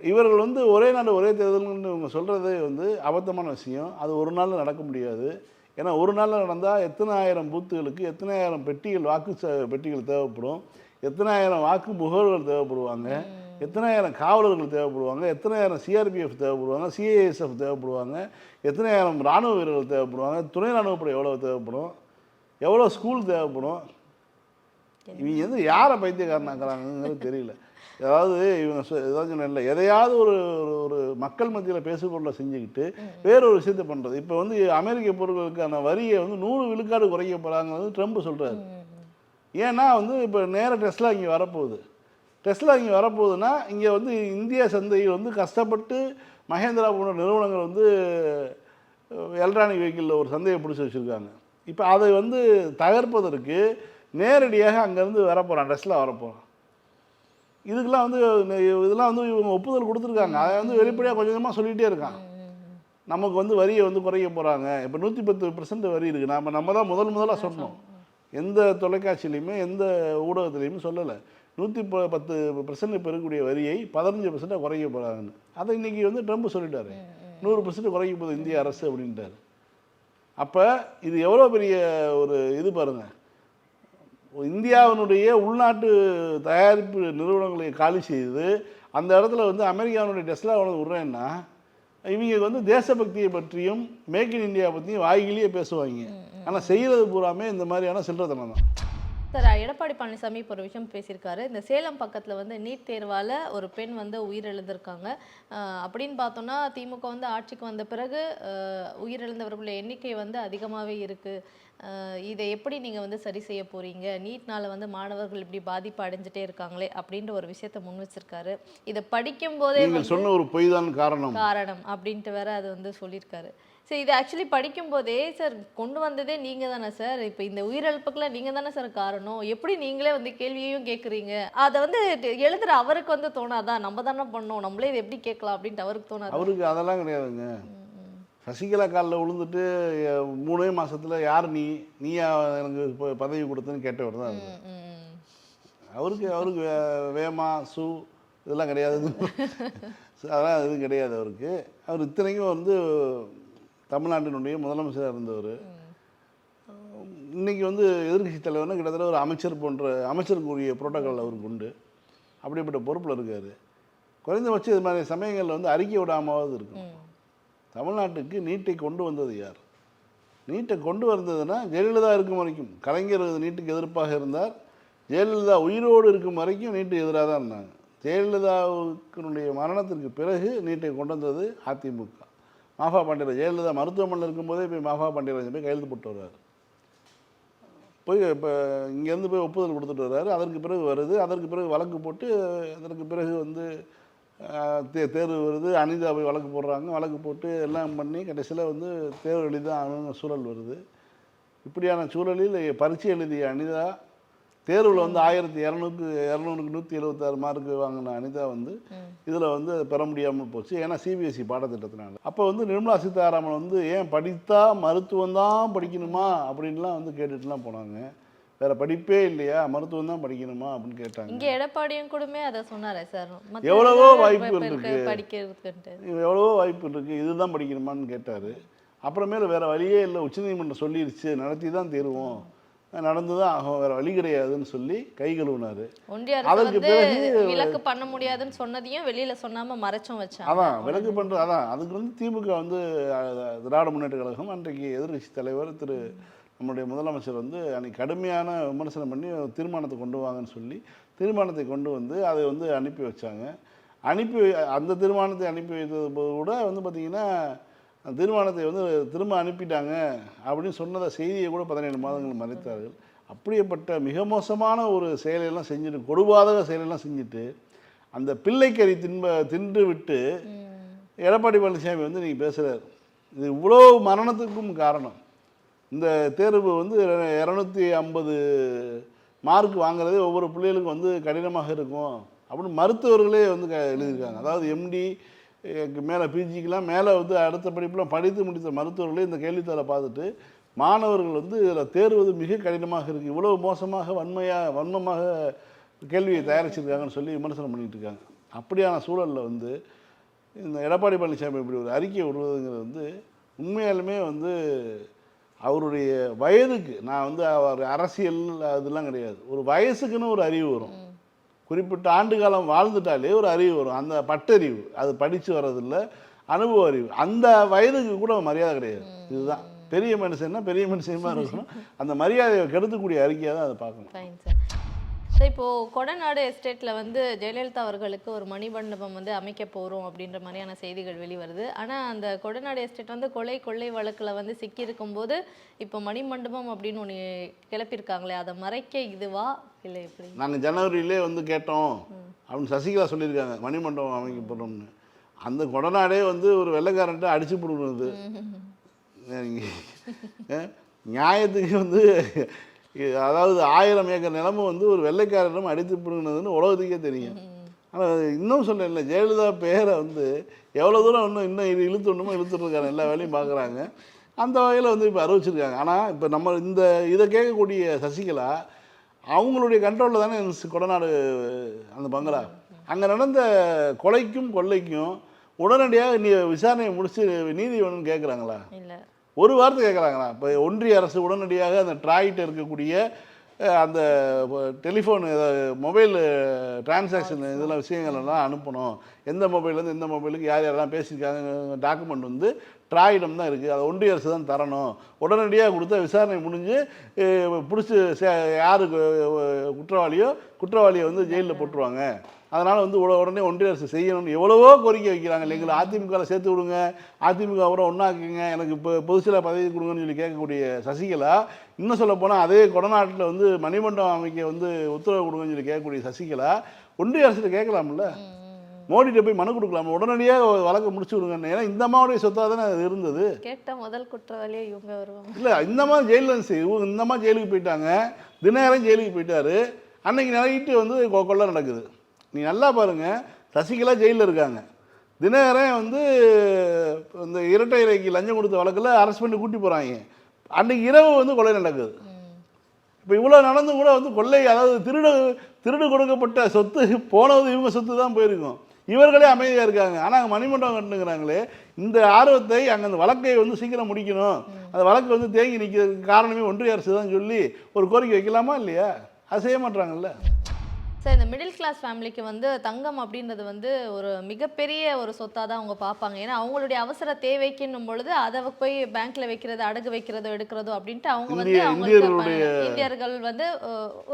இவர்கள் வந்து ஒரே நாடு ஒரே தேர்தல்னு இவங்க சொல்கிறதே வந்து அபத்தமான விஷயம். அது ஒரு நாளில் நடக்க முடியாது. ஏன்னா ஒரு நாளில் நடந்தால் எத்தனை ஆயிரம் பூத்துகளுக்கு எத்தனை ஆயிரம் பெட்டிகள் வாக்கு பெட்டிகள் தேவைப்படும். எத்தனை ஆயிரம் வாக்கு முகவர்கள் தேவைப்படுவாங்க. எத்தனை ஆயிரம் காவலர்கள் தேவைப்படுவாங்க எத்தனை ஆயிரம் சிஆர்பிஎஃப் தேவைப்படுவாங்க சிஏஎஸ்எஃப் தேவைப்படுவாங்க எத்தனை ஆயிரம் ராணுவ வீரர்கள் தேவைப்படுவாங்க துணை ராணுவப்படை எவ்வளோ தேவைப்படும் எவ்வளோ ஸ்கூல் தேவைப்படும்? இவங்க வந்து யாரை பைத்தியக்காரனாக்குறாங்கிறது தெரியல. அதாவது இவங்க ஏதாவது சொன்னேன்ல எதையாவது ஒரு ஒரு- ஒரு மக்கள் மத்தியில் பேசு பொருளை செஞ்சுக்கிட்டு வேறொரு விஷயத்த பண்ணுறது இப்போ வந்து அமெரிக்க பொருட்களுக்கான வரியை வந்து நூறு விழுக்காடு குறைக்க போகிறாங்கிறது ட்ரம்ப் சொல்கிறாரு. ஏன்னா வந்து இப்போ நேர டெஸ்லா இங்கே வரப்போகுது. டெஸ்லா இங்கே வரப்போகுதுன்னா இங்கே வந்து இந்திய சந்தையில் வந்து கஷ்டப்பட்டு மகேந்திரா போன்ற நிறுவனங்கள் வந்து எலக்ட்ரானிக் வெஹிக்கிளில் ஒரு சந்தையை பிடிச்சி வச்சுருக்காங்க. இப்போ அதை வந்து தகர்ப்பதற்கு நேரடியாக அங்கேருந்து வரப்போகிறான் டெஸ்லா வரப்போகிறான் இதுக்கெல்லாம் வந்து இதெல்லாம் வந்து இவங்க ஒப்புதல் கொடுத்துருக்காங்க. அதை வந்து வெளிப்படையாக கொஞ்சம் கொஞ்சமாக சொல்லிகிட்டே இருக்கான். நமக்கு வந்து வரியை வந்து குறைய போகிறாங்க இப்போ நூற்றி பத்து வரி இருக்குது நம்ம நம்ம தான் முதல் முதலாக சொன்னோம். எந்த தொலைக்காட்சியிலையுமே எந்த ஊடகத்துலேயுமே சொல்லலை. நூற்றி ப பத்து பர்சன்ட் பெறக்கூடிய வரியை பதினஞ்சு பர்சன்ட்டாக குறைக்க போகிறாங்கன்னு அதை இன்னைக்கு வந்து ட்ரம்ப் சொல்லிட்டாரு. நூறு பர்சன்ட் குறைக்க போகுது இந்திய அரசு அப்படின்ட்டாரு. அப்போ இது எவ்வளோ பெரிய ஒரு இது பாருங்கள் இந்தியாவினுடைய உள்நாட்டு தயாரிப்பு நிறுவனங்களை காலி செய்து அந்த இடத்துல வந்து அமெரிக்காவினுடைய டெஸ்லா உனக்கு விட்றேன்னா இவங்க வந்து தேசபக்தியை பற்றியும் மேக் இன் இந்தியா பற்றியும் வாய்கிலேயே பேசுவாங்க. ஆனால் செய்கிறது பூராமே இந்த மாதிரியான சில்லறத்தனம் தான். சார் எடப்பாடி பழனிசாமி இப்போ ஒரு விஷயம் பேசியிருக்காரு. இந்த சேலம் பக்கத்தில் வந்து நீட் தேர்வால் ஒரு பெண் வந்து உயிரிழந்திருக்காங்க. அப்படின்னு பார்த்தோம்னா திமுக வந்து ஆட்சிக்கு வந்த பிறகு உயிரிழந்தவர்களுடைய எண்ணிக்கை வந்து அதிகமாகவே இருக்குது இதை எப்படி நீங்கள் வந்து சரி செய்ய போகிறீங்க நீட்னால வந்து மாணவர்கள் இப்படி பாதிப்பு அடைஞ்சிட்டே இருக்காங்களே அப்படின்ற ஒரு விஷயத்தை முன் வச்சிருக்காரு. இதை படிக்கும் போதே சொன்ன ஒரு பொய் தான் காரணம். காரணம் அப்படின்ட்டு வேற அது வந்து சொல்லியிருக்காரு. சரி இது ஆக்சுவலி படிக்கும்போதே சார் கொண்டு வந்ததே நீங்கள் தானே சார் இப்போ இந்த உயிரிழப்புக்கெல்லாம் நீங்கள் தானே சார் காரணம்? எப்படி நீங்களே வந்து கேள்வியையும் கேட்குறீங்க அதை வந்து எழுதுற அவருக்கு வந்து தோணாதா? நம்ம தானே பண்ணோம். நம்மளே இதை எப்படி கேட்கலாம் அப்படின்ட்டு அவருக்கு தோணாதா. அவருக்கு அதெல்லாம் கிடையாதுங்க. சசிகலா காலில் விழுந்துட்டு மூணே மாசத்துல யார் நீ? நீயா எனக்கு இப்போ பதவி கொடுத்தேன்னு கேட்டவர் தான். அவருக்கு அவருக்கு வேமா சு இதெல்லாம் கிடையாது. அதெல்லாம் எதுவும் கிடையாது அவருக்கு. அவர் இத்தனைக்கும் வந்து தமிழ்நாட்டினுடைய முதலமைச்சராக இருந்தவர். இன்னைக்கு வந்து எதிர்க்கட்சி தலைவர்னா கிட்டத்தட்ட ஒரு அமைச்சர் போன்ற அமைச்சருக்குரிய புரோட்டோக்கால் அவருக்கு உண்டு. அப்படிப்பட்ட பொறுப்பில் இருக்கார். குறைந்தபட்சம் இது மாதிரி சமயங்களில் வந்து அறிக்கை விடாமாவது இருக்கும். தமிழ்நாட்டுக்கு நீட்டை கொண்டு வந்தது யார்? நீட்டை கொண்டு வந்ததுன்னா ஜெயலலிதா இருக்கும் வரைக்கும். கலைஞர் நீட்டுக்கு எதிர்ப்பாக இருந்தார். ஜெயலலிதா உயிரோடு இருக்கும் வரைக்கும் நீட்டு எதிராக தான் இருந்தாங்க. ஜெயலலிதாவுக்குனுடைய மரணத்திற்கு பிறகு நீட்டை கொண்டு வந்தது அதிமுக. மாஃபா பாண்டியராஜ் ஜெயலலிதா மருத்துவமனையில் இருக்கும்போதே போய் மாஃபா பாண்டியராஜன் போய் கையெழுத்து போட்டு வர்றாரு. போய் இப்போ இங்கேருந்து போய் ஒப்புதல் கொடுத்துட்டு வர்றாரு. அதற்கு பிறகு வருது. அதற்கு பிறகு வழக்கு போட்டு அதற்கு பிறகு வந்து தே தேர்வு வருது. அனிதா போய் வழக்கு போடுறாங்க. வழக்கு போட்டு எல்லாம் பண்ணி கடைசியில் வந்து தேர்வு எழுதி தான் ஆகணும்னு சூழல் வருது. இப்படியான சூழலில் பரீட்சை எழுதிய அனிதா தேர்வில் வந்து ஆயிரத்தி இரநூறுக்கு இரநூறுக்கு நூற்றி எழுபத்தாறு மார்க்கு வாங்கின அனிதா வந்து. இதில் வந்து பெற முடியாமல் போச்சு. ஏன்னா சிபிஎஸ்சி பாடத்திட்டத்தினால. அப்போ வந்து நிர்மலா சீதாராமன் வந்து ஏன் படித்தா மருத்துவம் தான் படிக்கணுமா அப்படின்லாம் வந்து கேட்டுட்டுலாம் போனாங்க. வேற படிப்பே இல்லையா? மருத்துவம் தான் படிக்கணுமா அப்படின்னு கேட்டாங்க. இங்க எடப்பாடியும் கூடமே அதை சொன்னாரே சார். எவ்வளவோ வாய்ப்புகள் இப்ப இருக்கு. படிக்கிறதுக்குன்ட்டு. எவ்வளவோ வாய்ப்பு இருக்குது இதுதான் படிக்கணுமான்னு கேட்டார். அப்புறமேல வேற வழியே இல்லை. உச்சநீதிமன்றம் சொல்லிருச்சு. நடத்தி தான் தீருவோம். நடந்து தான் ஆகும். வேற வழி கிடையாதுன்னு சொல்லி கை கழுவுனாரு. அதற்கு பிறகு விலக்கு பண்ண முடியாதுன்னு சொன்னதையும் வெளியில சொன்னாம மறைச்சும் வச்சாங்க. அதான் விலக்கு பண்ணுறது அதான். அதுக்கு வந்து திமுக வந்து திராவிட முன்னேற்ற கழகம் அன்றைக்கு எதிர்க்கட்சி தலைவர் திரு நம்முடைய முதலமைச்சர் வந்து அன்னைக்கு கடுமையான விமர்சனம் பண்ணி தீர்மானத்தை கொண்டு வாங்கன்னு சொல்லி தீர்மானத்தை கொண்டு வந்து அதை வந்து அனுப்பி வச்சாங்க. அனுப்பி அந்த தீர்மானத்தை அனுப்பி வைத்தது போது கூட வந்து பார்த்திங்கன்னா தீர்மானத்தை வந்து திரும்ப அனுப்பிட்டாங்க அப்படின்னு சொன்னத செய்தியை கூட பதினேழு மாதங்கள் மறைத்தார்கள். அப்படியேப்பட்ட மிக மோசமான ஒரு செயலையெல்லாம் செஞ்சுட்டு கொடுபாதக செயலெல்லாம் செஞ்சுட்டு அந்த பிள்ளைக்கறி தின்ப தின்று விட்டு எடப்பாடி பழனிசாமி வந்து நீங்கள் பேசுகிறார் இது இவ்வளோ மரணத்துக்கும் காரணம். இந்த தேர்வு வந்து இரநூத்தி ஐம்பது மார்க் வாங்குறதே ஒவ்வொரு பிள்ளைகளுக்கும் வந்து கடினமாக இருக்கும் அப்படின்னு மருத்துவர்களே வந்து க எழுதியிருக்காங்க. அதாவது எம்டி மேலே பிஜிக்கெலாம் மேலே வந்து அடுத்த படிப்புலாம் படித்து முடித்த மருத்துவர்களே இந்த கேள்வித்தாளை பார்த்துட்டு மாணவர்கள் வந்து இதில் தேர்வது மிக கடினமாக இருக்குது இவ்வளவு மோசமாக வன்மையாக வன்மமாக கேள்வியை தயாரிச்சிருக்காங்கன்னு சொல்லி விமர்சனம் பண்ணிகிட்டு இருக்காங்க. அப்படியான சூழலில் வந்து இந்த எடப்பாடி பழனிசாமி இப்படி ஒரு அறிக்கை விடுவதுங்கிறது வந்து உண்மையாலுமே வந்து அவருடைய வயதுக்கு நான் வந்து அவர் அரசியல் அதெல்லாம் கிடையாது. ஒரு வயசுக்குன்னு ஒரு அறிவு வரும். குறிப்பிட்ட ஆண்டு காலம் வாழ்ந்துட்டாலே ஒரு அறிவு வரும். அந்த பட்டறிவு அது படித்து வர்றதில்ல அனுபவ அறிவு. அந்த வயதுக்கு கூட மரியாதை கிடையாது. இதுதான். பெரிய மனுஷன்னா பெரிய மனுஷமா இருக்கணும். அந்த மரியாதையை கெடுக்கக்கூடிய அறிக்கையாக தான் அதை பார்க்கணும். ஃபைன் சார் சார் கொடநாடு எஸ்டேட்டில் வந்து ஜெயலலிதா அவர்களுக்கு ஒரு மணிமண்டபம் வந்து அமைக்க போகிறோம் அப்படின்ற மாதிரியான செய்திகள் வெளிவருது. ஆனால் அந்த கொடநாடு எஸ்டேட் வந்து கொலை கொள்ளை வழக்கில் வந்து சிக்கியிருக்கும் போது இப்போ மணிமண்டபம் அப்படின்னு ஒன்று கிளப்பியிருக்காங்களே அதை மறைக்க இதுவா? இல்லை எப்படி? நாங்கள் ஜனவரியிலே வந்து கேட்டோம். அப்படின்னு சசிகலா சொல்லியிருக்காங்க மணிமண்டபம் அமைக்க போகிறோம்னு அந்த கொடநாடே வந்து ஒரு வெள்ளைக்காரன்ட்ட அடிச்சு போடுறது நியாயத்துக்கு வந்து அதாவது ஆயிரம் ஏக்கர் நிலமும் வந்து ஒரு வெள்ளைக்காரனிடம் அடித்து பிடுங்கினதுன்னு உலகத்துக்கே தெரியும். ஆனால் இன்னும் சொல்ல ஜெயலலிதா பேரை வந்து எவ்வளோ தூரம் இன்னும் இன்னும் இது இழுத்துடணுமோ இழுத்துட்ருக்காங்க எல்லா வேலையும் பார்க்குறாங்க. அந்த வகையில் வந்து இப்போ அறிவிச்சிருக்காங்க. ஆனால் இப்போ நம்ம இந்த இதை கேட்கக்கூடிய சசிகலா அவங்களுடைய கண்ட்ரோலில் தானே கொடநாடு அந்த பங்களா. அங்கே நடந்த கொலைக்கும் கொள்ளைக்கும் உடனடியாக நீ விசாரணையை முடிச்சு நீதி வேணும்னு கேட்குறாங்களா ஒரு வார்த்தை கேட்குறாங்களா இப்போ ஒன்றிய அரசு உடனடியாக அந்த ட்ராய்ட்டு இருக்கக்கூடிய அந்த டெலிஃபோன் மொபைல் டிரான்சாக்ஷன் இதெல்லாம் விஷயங்கள் எல்லாம் அனுப்பணும். எந்த மொபைல்லேருந்து எந்த மொபைலுக்கு யார் யாரெல்லாம் பேசியிருக்காங்க டாக்குமெண்ட் வந்து ட்ராயிடம் தான் இருக்குது. அதை ஒன்றிய அரசு தான் தரணும். உடனடியாக கொடுத்தா விசாரணை முடிஞ்சு பிடிச்சி யாருக்கு குற்றவாளியோ குற்றவாளியை வந்து ஜெயிலில் போட்டுருவாங்க. அதனால் வந்து உடனே ஒன்றிய அரசு செய்யணும்னு எவ்வளவோ கோரிக்கை வைக்கிறாங்க. எங்களை அதிமுகவில் சேர்த்து விடுங்க. அதிமுக அப்புறம் ஒன்றாக்குங்க எனக்கு இப்போ பொதுசில பதவி கொடுங்கன்னு சொல்லி கேட்கக்கூடிய சசிகலா இன்னும் சொல்ல போனால் அதே கொடநாட்டில் வந்து மணிமண்டபம் அமைக்க வந்து உத்தரவு கொடுங்கன்னு சொல்லி கேட்கக்கூடிய சசிகலா ஒன்றிய அரசு கேட்கலாம்ல? மோடிட்ட போய் மனு கொடுக்கலாமா? உடனடியாக வழக்கை முடிச்சு விடுங்கன்னு ஏன்னா இந்த அம்மாவுடைய சொத்தாக தானே அது இருந்தது. கேட்ட முதல் குற்றவாளியே இவங்க வருவாங்க. இல்லை இந்த மாதிரி ஜெயிலில் இருந்துச்சு இவங்க இந்த மாதிரி ஜெயிலுக்கு போயிட்டாங்க. தினகரன் ஜெயிலுக்கு போயிட்டாரு. அன்னைக்கு நைட்டு வந்து கொள்ளை நடக்குது. நீ நல்லா பாருங்க. சசிகலா ஜெயிலில் இருக்காங்க. தினகரன் வந்து இந்த இரட்டை இறைக்கு லஞ்சம் கொடுத்த வழக்கில் அரெஸ்ட் பண்ணி கூட்டி போகிறாங்க அன்னைக்கு இரவு வந்து கொலை நடக்குது. இப்போ இவ்வளோ நடந்தும் கூட வந்து கொள்ளை அதாவது திருடு திருடு கொடுக்கப்பட்ட சொத்து போனது இவங்க சொத்து தான் போயிருக்கும். இவர்களே அமைதியாக இருக்காங்க. ஆனால் அங்கே மணிமண்டபம் கட்டுங்கிறாங்களே இந்த ஆர்வத்தை அங்கே அந்த வழக்கை வந்து சீக்கிரம் முடிக்கணும். அந்த வழக்கு வந்து தேங்கி நிற்கிறதுக்கு காரணமே ஒன்றிய அரசு தான் சொல்லி ஒரு கோரிக்கை வைக்கலாமா இல்லையா? அது செய்ய மாட்டாங்கல்ல? சார் இந்த மிடில் கிளாஸ் ஃபேமிலிக்கு வந்து தங்கம் அப்படின்றது வந்து ஒரு மிகப்பெரிய ஒரு சொத்தாக தான் அவங்க பார்ப்பாங்க. ஏன்னா அவங்களுடைய அவசர தேவைக்குன்னும் பொழுது அதை போய் பேங்க்ல வைக்கிறது அடகு வைக்கிறதோ எடுக்கிறதோ அப்படின்ட்டு அவங்க வந்து அவங்களுக்கு இந்தியர்கள் வந்து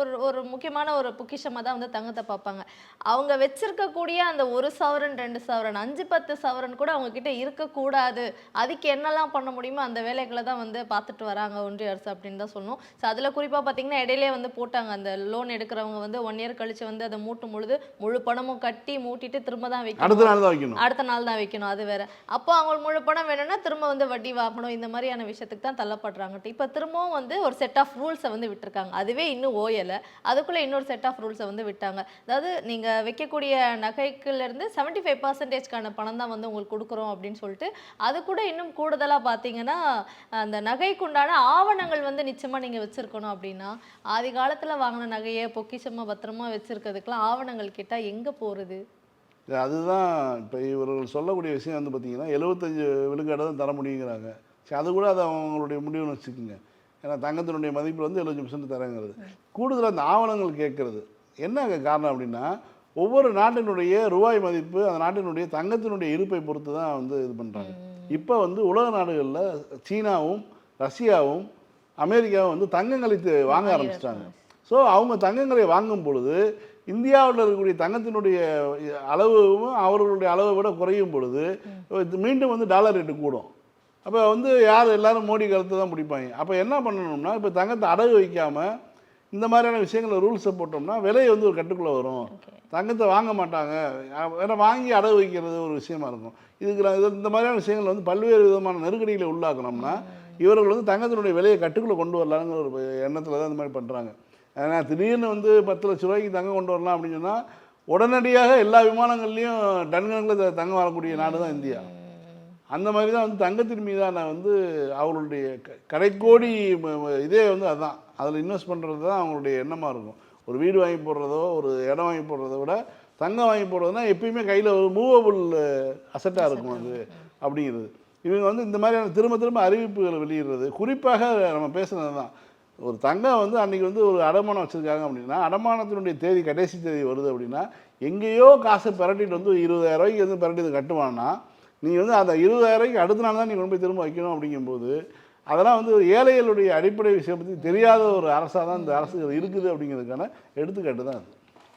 ஒரு ஒரு முக்கியமான ஒரு பொக்கிஷமாக தான் வந்து தங்கத்தை பார்ப்பாங்க. அவங்க வச்சிருக்கக்கூடிய அந்த ஒரு சவரன் ரெண்டு சவரன் அஞ்சு பத்து சவரன் கூட அவங்க கிட்ட இருக்கக்கூடாது. அதுக்கு என்னெல்லாம் பண்ண முடியுமோ அந்த வேலைகளை தான் வந்து பார்த்துட்டு வராங்க ஒன்றிய அரசு அப்படின்னு தான் சொல்லணும் ஸோ அதில் குறிப்பாக பார்த்தீங்கன்னா இடையிலே வந்து போட்டாங்க. அந்த லோன் எடுக்கிறவங்க வந்து ஒன் இயர் கழிச்சு வந்து அதை மூட்டும் பொழுது முழு பணமும் கட்டி மூட்டிட்டு திரும்ப தான் வைக்கணும். அடுத்த நாள் தான் வைக்கணும். அடுத்த நாள் தான் வைக்கணும். அது வேற. அப்போ அவங்களுக்கு முழு பணம் வேணும்னா திரும்ப வந்து வட்டி வாங்கணும். இந்த மாதிரியான விஷயத்துக்கு தான் தள்ளப்படுறாங்க. இப்போ திரும்பவும் வந்து ஒரு செட் ஆஃப் ரூல்ஸை வந்து விட்டுருக்காங்க. அதுவே இன்னும் ஓயலை. அதுக்குள்ளே இன்னொரு செட் ஆஃப் ரூல்ஸை வந்து விட்டாங்க. அதாவது நீங்கள் வைக்கக்கூடிய நகைக்குலேருந்து செவன்ட்டி ஃபைவ் பர்சன்டேஜ்க்கான பணம் தான் வந்து உங்களுக்கு கொடுக்குறோம் அப்படின்னு சொல்லிட்டு அது கூட இன்னும் கூடுதலாக பார்த்தீங்கன்னா அந்த நகைக்குண்டான ஆவணங்கள் வந்து நிச்சயமாக நீங்கள் வச்சுருக்கணும் அப்படின்னா ஆதி காலத்தில் வாங்கின நகையை பொக்கிஷமாக பத்திரமா வச்சுருக்கிறதுக்கெலாம் ஆவணங்கள் கேட்டால் எங்கே போகிறது அதுதான் இப்போ இவர்கள் சொல்லக்கூடிய விஷயம் வந்து பார்த்தீங்கன்னா எழுபத்தஞ்சு விழுக்காடு தான் தர முடியுங்கிறாங்க. சரி அது கூட அது அவங்களுடைய முடிவுன்னு வச்சுக்கோங்க. ஏன்னா தங்கத்தினுடைய மதிப்பில் வந்து எழுபத்தஞ்சு பர்சன்ட் தரங்கிறது கூடுதலாக அந்த ஆவணங்கள் கேட்குறது. என்ன காரணம் அப்படின்னா ஒவ்வொரு நாட்டினுடைய ரூபாய் மதிப்பு அந்த நாட்டினுடைய தங்கத்தினுடைய இருப்பை பொறுத்து தான் வந்து இது பண்ணுறாங்க இப்போ வந்து உலக நாடுகளில் சீனாவும் ரஷ்யாவும் அமெரிக்காவை வந்து தங்கங்களை வாங்க ஆரம்பிச்சிட்டாங்க. ஸோ அவங்க தங்கங்களை வாங்கும் பொழுது இந்தியாவில் இருக்கக்கூடிய தங்கத்தினுடைய அளவும் அவர்களுடைய அளவை விட குறையும் பொழுது மீண்டும் வந்து டாலர் ரேட்டு கூடும். அப்போ வந்து யார் எல்லாரும் மோடி கருத்தை தான் பிடிப்பாங்க. அப்போ என்ன பண்ணணும்னா இப்போ தங்கத்தை அடகு வைக்காமல் இந்த மாதிரியான விஷயங்களை ரூல்ஸை போட்டோம்னா விலை வந்து ஒரு கட்டுக்குள்ளே வரும். தங்கத்தை வாங்க மாட்டாங்க. ஏன்னா வாங்கி அடகு வைக்கிறது ஒரு விஷயமா இருக்கும். இதுக்கு நான் இது- இந்த மாதிரியான விஷயங்கள் வந்து பல்வேறு விதமான நெருக்கடிகளை உள்ளாக்கணும்னா இவர்கள் வந்து தங்கத்தினுடைய விலையை கட்டுக்குள்ளே கொண்டு வரலாங்கிற ஒரு எண்ணத்தில் தான் இந்த மாதிரி பண்ணுறாங்க ஏன்னா திடீர்னு வந்து பத்து லட்ச ரூபாய்க்கு தங்கம் கொண்டு வரலாம் அப்படின்னு சொன்னால் உடனடியாக எல்லா விமானங்கள்லேயும் டன் தங்கம் வரக்கூடிய நாடு தான் இந்தியா. அந்த மாதிரி தான் வந்து தங்கத்தின் மீதான வந்து அவங்களுடைய க- கடைக்கோடி இதே வந்து அதுதான் அதில் இன்வெஸ்ட் பண்ணுறது தான் அவங்களுடைய எண்ணமாக இருக்கும். ஒரு வீடு வாங்கி போடுறதோ ஒரு இடம் வாங்கி போடுறத விட தங்கம் வாங்கி போடுறதுனா எப்பயுமே கையில் ஒரு மூவபிள் அசட்டாக இருக்கும் அது அப்படிங்கிறது. இவங்க வந்து இந்த மாதிரியான திரும்ப திரும்ப அறிவிப்புகளை வெளியிடுறது. குறிப்பாக நம்ம பேசுனது தான் ஒரு தங்கம் வந்து அன்றைக்கி வந்து ஒரு அடமானம் வச்சுருக்காங்க அப்படின்னா அடமானத்தினுடைய தேதி கடைசி தேதி வருது அப்படின்னா எங்கேயோ காசை பிரட்டிட்டு வந்து இருபதாயிரம் ரூபாய்க்கு வந்து பிரட்டி கட்டுவான்னா நீ வந்து அந்த இருபதாயிரம் ரூபாய்க்கு அடுத்த நாள் தான் நீ கொண்டு போய் திரும்ப வைக்கணும் அப்படிங்கும்போது அதெல்லாம் வந்து ஒரு ஏழைகளுடைய அடிப்படை விஷயம் பற்றி தெரியாத ஒரு அரசாக தான் இந்த அரசு இருக்குது அப்படிங்கிறதுக்கான எடுத்துக்காட்டு தான் அது.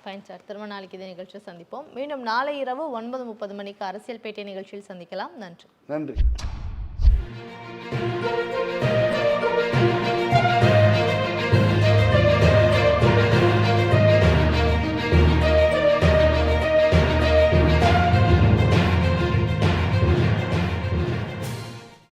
ஃபைன் சார் திரும்ப நாளைக்கு இதே நிகழ்ச்சியை சந்திப்போம். மீண்டும் நாளை இரவு ஒன்பது முப்பது மணிக்கு அரசியல் பேட்டை நிகழ்ச்சியில் சந்திக்கலாம். நன்றி. நன்றி.